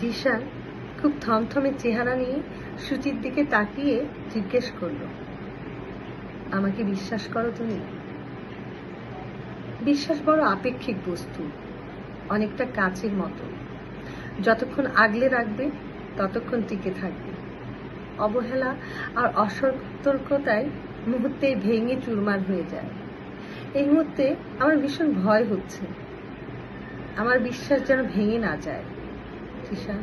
জিশান খুব থমথমে চেহারা নিয়ে সুচির দিকে তাকিয়ে জিজ্ঞেস করল, আমাকে বিশ্বাস করো তুমি? বিশ্বাস বড় আপেক্ষিক বস্তু, অনেকটা কাচের মতো। যতক্ষণ আগলে রাখবে, ততক্ষণ টিকে থাকবে। অবহেলা আর অসতর্কতায় মুহূর্তেই ভেঙে চুরমার হয়ে যায়। এই মুহূর্তে আমার ভীষণ ভয় হচ্ছে। আমার বিশ্বাস যেন ভেঙে না যায়। জিশান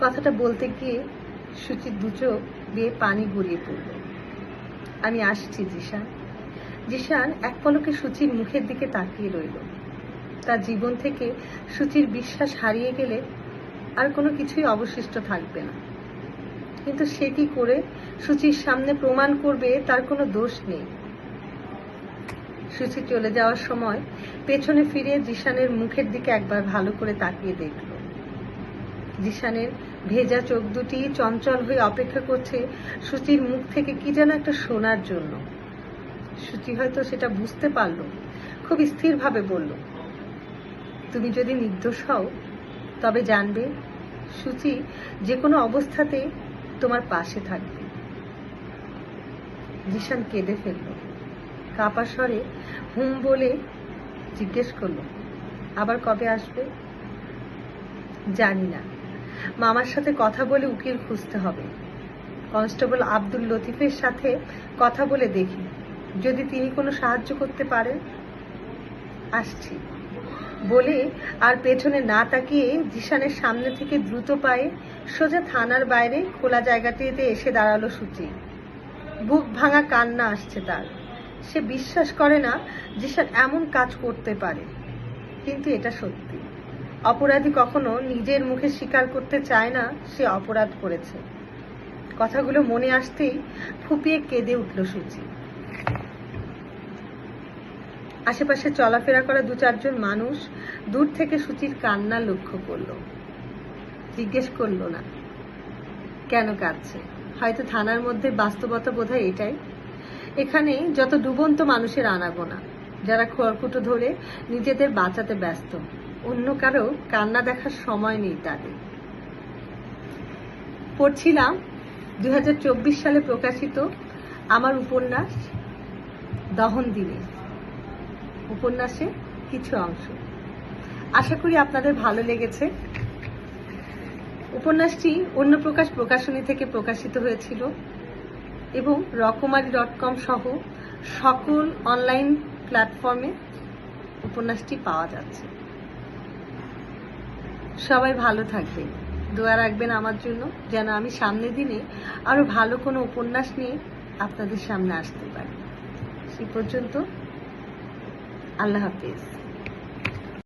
কথাটা বলতে গিয়ে সুচির দুচোখ দিয়ে পানি গড়িয়ে পড়ল। আমি আসছি, জিশান। জিশান এক পলকে সুচির মুখের দিকে তাকিয়ে রইল। তার জীবন থেকে সুচির বিশ্বাস হারিয়ে গেলে আর কোনো কিছুই অবশিষ্ট থাকবে না। কিন্তু সে কি করে সুচির সামনে প্রমাণ করবে তার কোনো দোষ নেই। সুচি চলে যাওয়ার সময় পেছনে ফিরে জিশানের মুখের দিকে একবার ভালো করে তাকিয়ে দেখল। জিশানের ভেজা চোখ দুটি চঞ্চল হয়ে অপেক্ষা করছে সুচির মুখ থেকে কি যেন একটা শোনার জন্য। সুচি হয়তো সেটা বুঝতে পারল, খুব স্থিরভাবে বলল, তুমি যদি নির্দোষ হও, তবে জানবে সুচি যে কোনো অবস্থাতে তোমার পাশে থাকবে। জিশান কেঁদে ফেলল, কাপা স্বরে হুম বলে জিজ্ঞেস করল, আবার কবে আসবে? জানি না। মামার সাথে কথা বলে উকিল খুঁজতে হবে। কনস্টেবল আব্দুল লতিফের সাথে কথা বলে দেখি। যদি তিনি কোনো সাহায্য করতে পারেন। আসছি। বলে আর পেছনে না তাকিয়ে জিশানের সামনে থেকে দ্রুত পায়ে সোজা থানার বাইরে খোলা জায়গাটিতে এসে দাঁড়াল সুচি। বুক ভাঙা কান্না আসছে তার। সে বিশ্বাস করে না জিশান এমন কাজ করতে পারে। কিন্তু এটা সত্যি। অপরাধী কখনো নিজের মুখে স্বীকার করতে চায় না, সে অপরাধ করেছে। কথাগুলো মনে আসতেই ফুপিয়ে কেঁদে উঠল সুচি। আশেপাশে চলাফেরা করা দু চারজন মানুষ দূর থেকে সুচির কান্না লক্ষ্য করল। জিজ্ঞেস করল না, কেন কাঁদছে? হয়তো থানার মধ্যে বাস্তবতা বোধহয় এটাই। এখানে যত ডুবন্ত মানুষের আনাগোনা, যারা খড়কুটো ধরে নিজেদের বাঁচাতে ব্যস্ত অন্য কারও কান্না দেখার সময় নেই তাদের। পড়ছিলাম দু হাজার চব্বিশ সালে প্রকাশিত আমার উপন্যাস দহন দিনে। উপন্যাসে কিছু অংশ। আশা করি আপনাদের ভালো লেগেছে। উপন্যাসটি অন্য প্রকাশ প্রকাশনী থেকে প্রকাশিত হয়েছিল এবং রকমারি ডট কম সহ সকল অনলাইন প্ল্যাটফর্মে উপন্যাসটি পাওয়া যাচ্ছে। সবাই ভালো থাকবেন। দোয়া রাখবেন আমার জন্য, যেন আমি সামনে দিনে আরও ভালো কোনো উপন্যাস নিয়ে আপনাদের সামনে আসতে পারি। সে পর্যন্ত আল্লাহ হাফিজ।